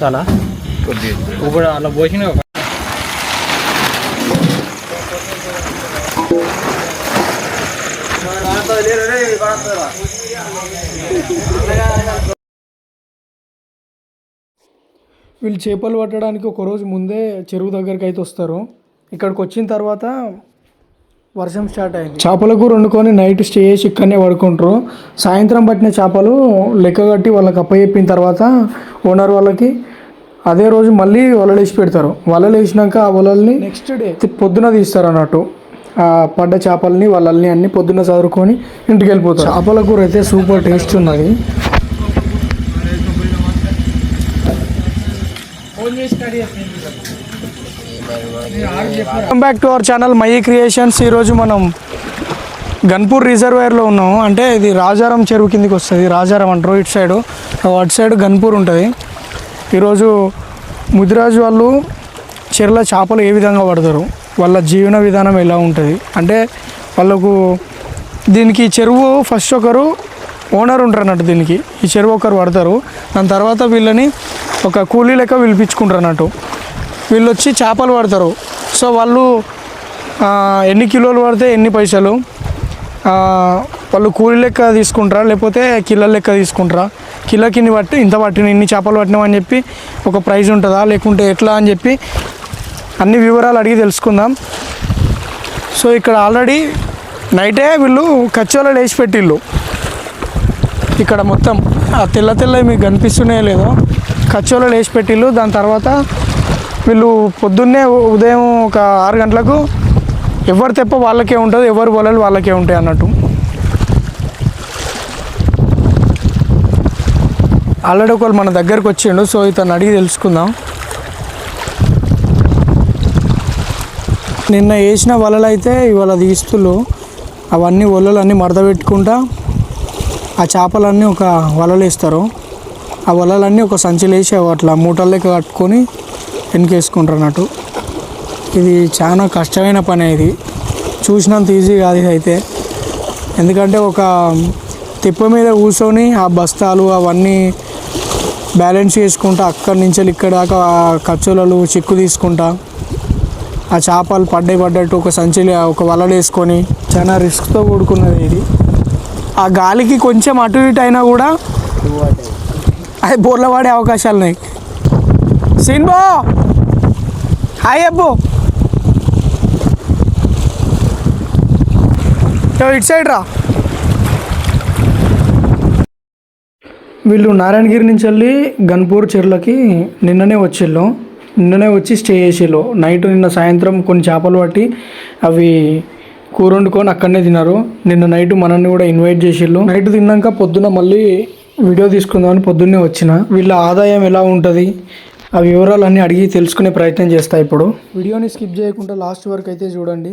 చాలా. ఇప్పుడు అలా పోసిన వీళ్ళు చేపలు పట్టడానికి ఒక రోజు ముందే చెరువు దగ్గరికి అయితే వస్తారు. ఇక్కడికి వచ్చిన తర్వాత వర్షం స్టార్ట్ అయింది. చేపల కూర వండుకొని నైట్ స్టే చేసి ఇక్కడనే పడుకుంటారు. సాయంత్రం పట్టిన చేపలు లెక్క కట్టి వాళ్ళకి అప్పచెప్పిన తర్వాత ఓనర్ వాళ్ళకి అదే రోజు మళ్ళీ వలలు వేసి పెడతారు. వలలు వేసినాక ఆ వలల్ని నెక్స్ట్ డే పొద్దున తీస్తారు అన్నట్టు. ఆ పడ్డ చేపల్ని వలల్ని అన్ని పొద్దున చదువుకొని ఇంటికి వెళ్ళిపోతారు. చేపల కూర అయితే సూపర్ టేస్ట్ ఉన్నది. Welcome back to our channel my creations ఈరోజు మనం గన్పూర్ రిజర్వేర్లో ఉన్నాము. అంటే ఇది రాజారం చెరువు కిందికి వస్తుంది. రాజారం అంటారు. ఇటు సైడు. అటు సైడ్ గన్పూర్ ఉంటుంది. ఈరోజు ముదిరాజు వాళ్ళు చెర్ల చేపలు ఏ విధంగా పడతారు? వాళ్ళ జీవన విధానం ఎలా ఉంటుంది? అంటే వాళ్ళకు దీనికి చెరువు ఫస్ట్ ఒకరు ఓనర్ ఉంటారు అన్నట్టు దీనికి. ఈ చెరువు ఒకరు పడతారు. దాని తర్వాత వీళ్ళని ఒక కూలీ లెక్క పిలిపించుకుంటారు అన్నట్టు వీళ్ళు వచ్చి చేపలు పడతారు. సో వాళ్ళు ఎన్ని కిలోలు పడితే ఎన్ని పైసలు? వాళ్ళు కూలి లెక్క తీసుకుంటారా? లేకపోతే కిలో లెక్క తీసుకుంటారా? కిలోకి ఇన్ని పట్టి ఇంత పట్టిన ఇన్ని చేపలు పట్టినామని చెప్పి ఒక ప్రైజ్ ఉంటుందా? లేకుంటే ఎట్లా అని చెప్పి అన్ని వివరాలు అడిగి తెలుసుకుందాం. సో ఇక్కడ ఆల్రెడీ నైటే వీళ్ళు కచ్చోలలో వేసి పెట్టిళ్ళు. ఇక్కడ మొత్తం ఆ తెల్ల తెల్ల మీకు కనిపిస్తున్నాయో లేదో కచ్చోలలో లేచి పెట్టిళ్ళు. దాని తర్వాత వీళ్ళు పొద్దున్నే ఉదయం ఒక ఆరు గంటలకు ఎవరు తెప్ప వాళ్ళకే ఉంటుంది ఎవరు వలలు వాళ్ళకే ఉంటాయి అన్నట్టు. ఆల్రెడీ ఒకళ్ళు మన దగ్గరకు వచ్చిండు సో ఇతను అడిగి తెలుసుకుందాం. నిన్న వేసిన వలలు అయితే ఇవాళ తీస్తులు. అవన్నీ వలలు అన్నీ మడత పెట్టుకుంటా ఆ చేపలన్నీ ఒక వలలు వేస్తారు ఆ వలలన్నీ ఒక సంచిలో వేసి అట్లా మూటల లెక్క కట్టుకొని వెనకేసుకుంటారు అన్నట్టు. ఇది చాలా కష్టమైన పని ఇది. చూసినంత ఈజీ కాదు అయితే. ఎందుకంటే ఒక తిప్ప మీద కూర్చొని ఆ బస్తాలు అవన్నీ బ్యాలెన్స్ చేసుకుంటా అక్కడి నుంచి ఇక్కడ దాకా ఆ ఖర్చులలో చిక్కు తీసుకుంటా. ఆ చేపలు పడ్డాయి పడ్డట్టు ఒక సంచిలో ఒక వలలు వేసుకొని చాలా రిస్క్తో కూడుకున్నది ఇది. ఆ గాలికి కొంచెం అటు ఇటు అయినా కూడా అది బోర్ల పడే అవకాశాలు ఉన్నాయి. సిన్బో హాయ్ అబ్బు యో, ఇటు సైడ్ రా వీళ్ళు నారాయణగిరి నుంచి వెళ్ళి గన్పూర్ చెర్లకి నిన్ననే వచ్చిళ్ళు. నిన్ననే వచ్చి స్టే చేసిళ్ళు. నైట్ నిన్న సాయంత్రం కొన్ని చేపలు పట్టి అవి కూర వండుకొని అక్కడనే తిన్నారు. నిన్న నైట్ మనల్ని కూడా ఇన్వైట్ చేసిళ్ళు. నైట్ తిన్నాక పొద్దున మళ్ళీ వీడియో తీసుకుందామని పొద్దున్నే వచ్చిన. వీళ్ళ ఆదాయం ఎలా ఉంటుంది? ఆ వివరాలు అన్నీ అడిగి తెలుసుకునే ప్రయత్నం చేస్తా ఇప్పుడు. వీడియోని స్కిప్ చేయకుండా లాస్ట్ వరకు అయితే చూడండి.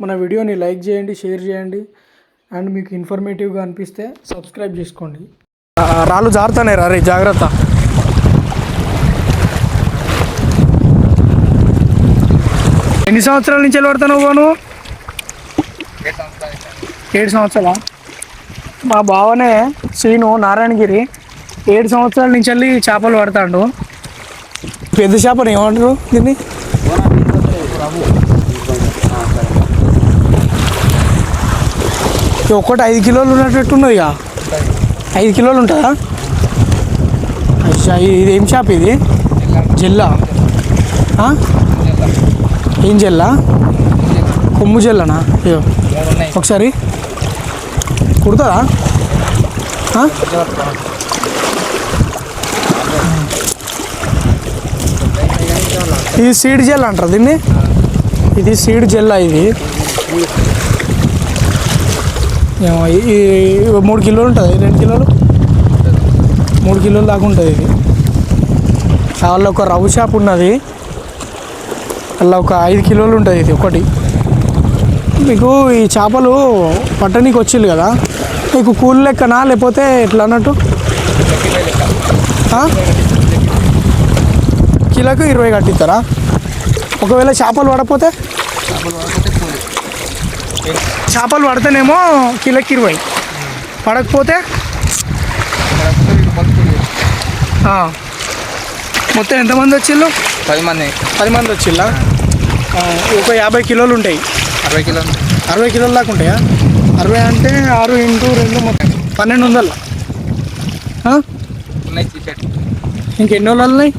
మన వీడియోని లైక్ చేయండి షేర్ చేయండి. అండ్ మీకు ఇన్ఫర్మేటివ్గా అనిపిస్తే సబ్స్క్రైబ్ చేసుకోండి. రాళ్ళు జారుతానే రే జాగ్రత్త. ఎన్ని సంవత్సరాల నుంచి వెళ్ళబడతావు పోను ఏడు సంవత్సరాల మా బావనే శ్రీను నారాయణగిరి ఏడు సంవత్సరాల నుంచి వెళ్ళి చేపలు పడతాడు. పెద్ద చేపని ఏమంటారు దీన్ని? ఒకటి ఒక్కటి ఐదు కిలోలు ఉన్నట్టున్నది ఇక. ఐదు కిలోలు ఉంటుందా? అచ్చా ఇది ఏం చేప ఇది? జెల్లా. ఏం జెల్లా? కొమ్ము జెల్లనా? అయ్యో ఒకసారి. కుడతారా? ఇది సీడ్ జెల్ అంటారు దీన్ని? ఇది సీడ్ జెల్ ఇది. ఏమో ఈ- మూడు కిలోలు ఉంటుంది రెండు కిలోలు? మూడు కిలోలు దాకా ఉంటుంది ఇది. వాళ్ళ ఒక రవ్వ షాప్ ఉన్నది. అలా ఒక ఐదు కిలోలు ఉంటుంది ఇది ఒకటి. మీకు ఈ చేపలు పట్టణీకి వచ్చింది కదా? మీకు కూలి లెక్కనా లేకపోతే ఎట్లా అన్నట్టు? కిలోకి ఇరవై కట్టిస్తారా? ఒకవేళ చేపలు పడకపోతే చేపలు పడితేనేమో కిలోకి ఇరవై. పడకపోతే. మొత్తం ఎంతమంది వచ్చిళ్ళు? పది మంది. పది మంది వచ్చిళ్ళా? ఆ, ఒక యాభై కిలోలు ఉంటాయి. అరవై కిలో అరవై కిలోల దాకా ఉంటాయా? అరవై అంటే ఆరు ఇంటూ రెండు మొత్తం పన్నెండు వందలు. ఇంకెన్ని రోజులు ఉన్నాయి.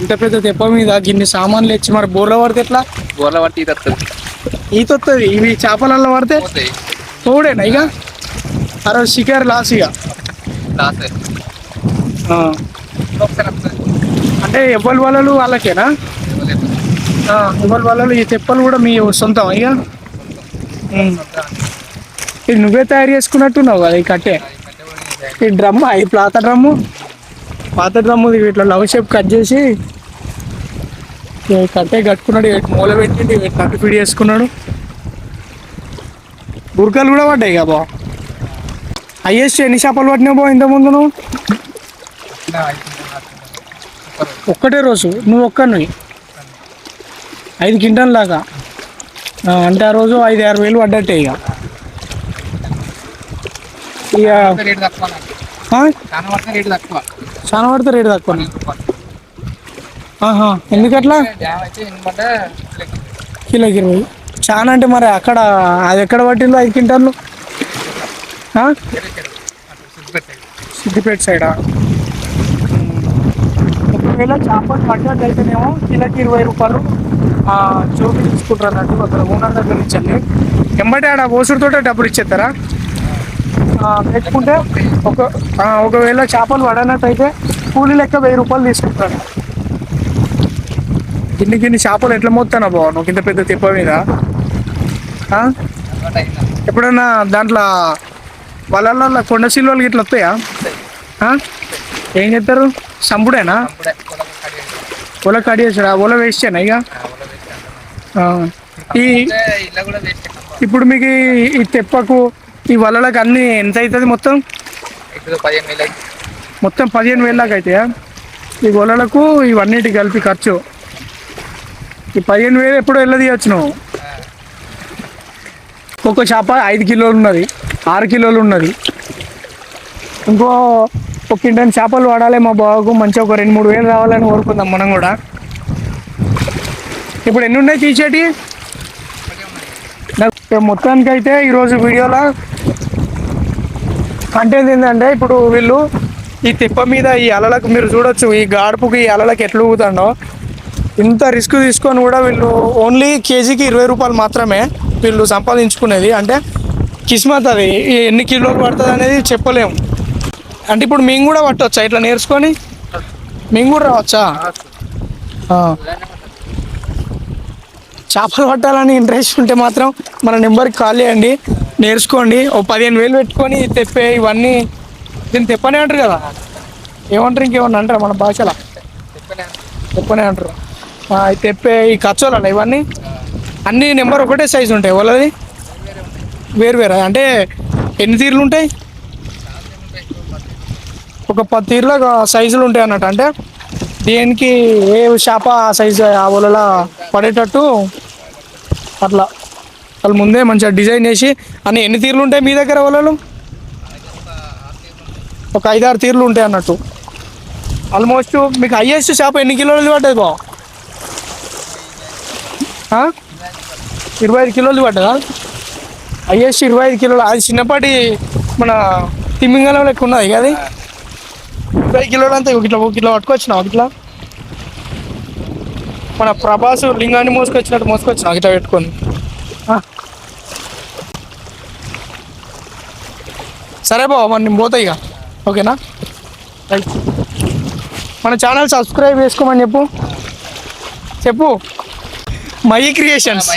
ఇంత పెద్ద తెప్ప మీద గిన్ని సామాన్లు ఇచ్చి మరి బోర్లో పడితే ఎట్లా? గోర్ల పట్టి ఇది వస్తుంది ఈత వస్తుంది ఇవి చేపలలో పడితే పోతాయి. పోడేనా ఇక? రోజు షికారు లాస్ ఇక. లాస్ అంటే ఎవరి వలలు వాళ్ళకేనా? ఎవరి వలలు ఈ తెప్పలు కూడా మీ సొంతం ఇక. ఇది నువ్వే తయారు చేసుకున్నట్టున్నావు కదా ఈ కట్టే? ఈ డ్రమ్ ఈ పాత డ్రమ్ము? పాత డ్రమ్ము ఇట్లా లవ్ షేప్ కట్ చేసి కట్టే కట్టుకున్నాడు మూల పెట్టిండి నట్టు ఫీడ్ చేసుకున్నాడు. బురకలు కూడా పడ్డాయి కదా బా. హైయెస్ట్ ఎన్ని చేపలు పట్టినావు బా ఇంతకుముందు నువ్వు? ఒక్కటే రోజు నువ్వు ఒక్కనివి ఐదు క్వింటల్ దాకా. అంటే ఆ రోజు ఐదు ఆరు వేలు పడ్డట్టే ఇక. ఇక చాలా పడితే రేటు తక్కువ ఆహా ఎందుకట్లా? కిలోకి ఇరవై. చాలా అంటే మరి అక్కడ అది ఎక్కడ పట్టిందో ఐదు క్వింటాలు సిద్దిపేట సైడా? ఒకవేళ చేపలు పడ్డట్టు అయితేనేమో కిలోకి ఇరవై రూపాయలు చూపించుకుంటారు తీసుకుంటారు అన్నట్టు అక్కడ ఓనర్ దగ్గర ఇచ్చండి ఎంబటే ఆడ ఓసుడుతోటే డబ్బులు ఇచ్చేస్తారా? పెట్టుకుంటే ఒక ఒకవేళ చేపలు పడనట్టు అయితే కూలీ లెక్క వెయ్యి రూపాయలు తీసుకుంటారు. గిన్ని గిన్ని చేపలు ఎట్లా మోస్తానా బావ? నువ్వు ఇంత పెద్ద తిప్ప మీద? ఆ? ఎప్పుడైనా దాంట్లో వలల్లో కొండ సిల్వలు ఇట్లా వస్తాయా? ఏం చేస్తారు సంపుడేనా? ఒల కడిగేసాడా ఒల వేస్తేనా ఇక ఆ. ఈ ఇప్పుడు మీకు ఈ తెప్పకు ఈ వలలకు అన్ని ఎంత అవుతుంది మొత్తం మొత్తం పదిహేను వేల దాకా అవుతాయా ఈ వలలకు ఇవన్నిటి కలిపి ఖర్చు. ఈ పదిహేను వేలు ఎప్పుడు వెళ్ళదీయచ్చు నువ్వు. ఒక్కొక్క చేప ఐదు కిలోలు ఉన్నది ఆరు కిలోలు ఉన్నది. ఇంకో ఒక కింటన్ చేపలు వాడాలి మా బావకు మంచిగా ఒక రెండు మూడు వేలు రావాలని కోరుకుందాం మనం కూడా. ఇప్పుడు ఎన్ని ఉన్నాయి తీసేటి నాకు మొత్తానికి అయితే ఈరోజు వీడియోలో కంటెంట్ ఏంటంటే ఇప్పుడు వీళ్ళు ఈ తిప్ప మీద ఈ అలలకు మీరు చూడొచ్చు ఈ గాడుపుకి ఈ అలలకు ఎట్లా ఊగుతాడో. ఇంత రిస్క్ తీసుకొని కూడా వీళ్ళు ఓన్లీ కేజీకి ఇరవై రూపాయలు మాత్రమే వీళ్ళు సంపాదించుకునేది. అంటే కిస్మత్ అది ఎన్ని కిలోలు పడుతుంది అనేది చెప్పలేము. అంటే ఇప్పుడు మేము కూడా పట్టవచ్చా ఇట్లా నేర్చుకొని? మేము కూడా రావచ్చా? చేపలు పట్టాలని ఇంట్రెస్ట్ ఉంటే మాత్రం మన నెంబర్కి కాల్ చేయండి. నేర్చుకోండి. ఓ పదిహేను వేలు పెట్టుకొని తెప్పే ఇవన్నీ దీన్ని తెప్పనే అంటారు కదా. ఏమంటారు ఇంకేమన్నా అంటారు మన భాషలో? తెప్పనే అంటారు. ఈ తెప్పే ఈ ఖర్చులు ఇవన్నీ అన్ని నెంబర్ ఒకటే సైజు ఉంటాయి. వాళ్ళది వేరు వేరు అంటే ఎన్ని తీర్లు ఉంటాయి? ఒక పది తీర్ల సైజులు ఉంటాయి అన్నట్టు. అంటే దేనికి ఏ చేప సైజు ఆ వలలో పడేటట్టు అట్లా. వాళ్ళు ముందే మంచిగా డిజైన్ చేసి అన్ని ఎన్ని తీర్లు ఉంటాయి మీ దగ్గర వలలు ఒక ఐదారు తీర్లు ఉంటాయి అన్నట్టు. ఆల్మోస్ట్ మీకు హైయెస్ట్ చేప ఎన్ని కిలోలు పడ్డది బా ఇరవై ఐదు కిలోలు పడ్డదా? హైయెస్ట్ ఇరవై ఐదు కిలోలు. అది చిన్నపాటి మన తిమ్మింగలం లెక్క ఉన్నది కదా అది. ఇరవై కిలోలు అంతా ఒక ఇట్లా ఒక కిలో పట్టుకొచ్చినావు ఇట్లా మన ప్రభాస్ లింగాన్ని మోసుకొచ్చినట్టు మోసుకొచ్చినావు ఇట్లా పెట్టుకొని? సరే బావ మరి నేను పోతా ఇక. ఓకేనా? రైట్ మన ఛానల్ సబ్స్క్రైబ్ చేసుకోమని చెప్పు. చెప్పు. మై క్రియేషన్స్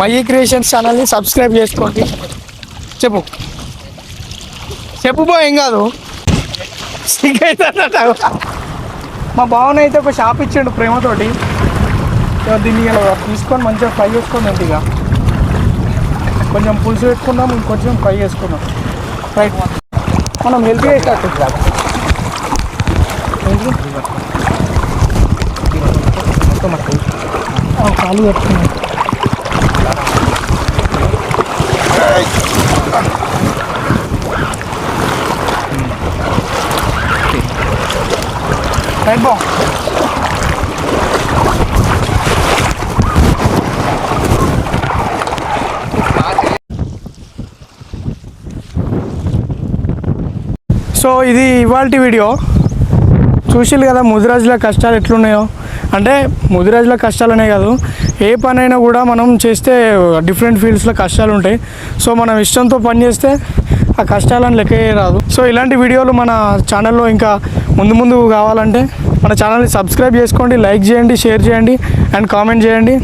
మై క్రియేషన్స్ ఛానల్ని సబ్స్క్రైబ్ చేసుకోండి. చెప్పు. చెప్పు బా ఏం కాదు. సిగ్గైతే మా బావన అయితే ఒక షాప్ ఇచ్చాడు ప్రేమతోటి. దీన్ని ఇలా తీసుకొని మంచిగా ఫ్రై చేసుకొని ఉంది ఇక. కొంచెం పులుసు పెట్టుకున్నాం ఇంకొంచెం ఫ్రై చేసుకున్నాం. రైట్ మనం హెల్తీ చేసేటట్టు కాలు కట్టుకున్నాం. రైట్ బా సో ఇది ఇవాళ వీడియో. చూసిల్లు కదా ముదిరాజుల కష్టాలు ఎట్లున్నాయో. అంటే ముదిరాజుల కష్టాలనే కాదు ఏ పనైనా కూడా మనం చేస్తే డిఫరెంట్ ఫీల్డ్స్లో కష్టాలు ఉంటాయి. సో మనం ఇష్టంతో పని చేస్తే ఆ కష్టాలను లెక్క రాదు. సో ఇలాంటి వీడియోలు మన ఛానల్లో ఇంకా ముందు ముందు కావాలంటే మన ఛానల్ని సబ్స్క్రైబ్ చేసుకోండి లైక్ చేయండి షేర్ చేయండి అండ్ కామెంట్ చేయండి.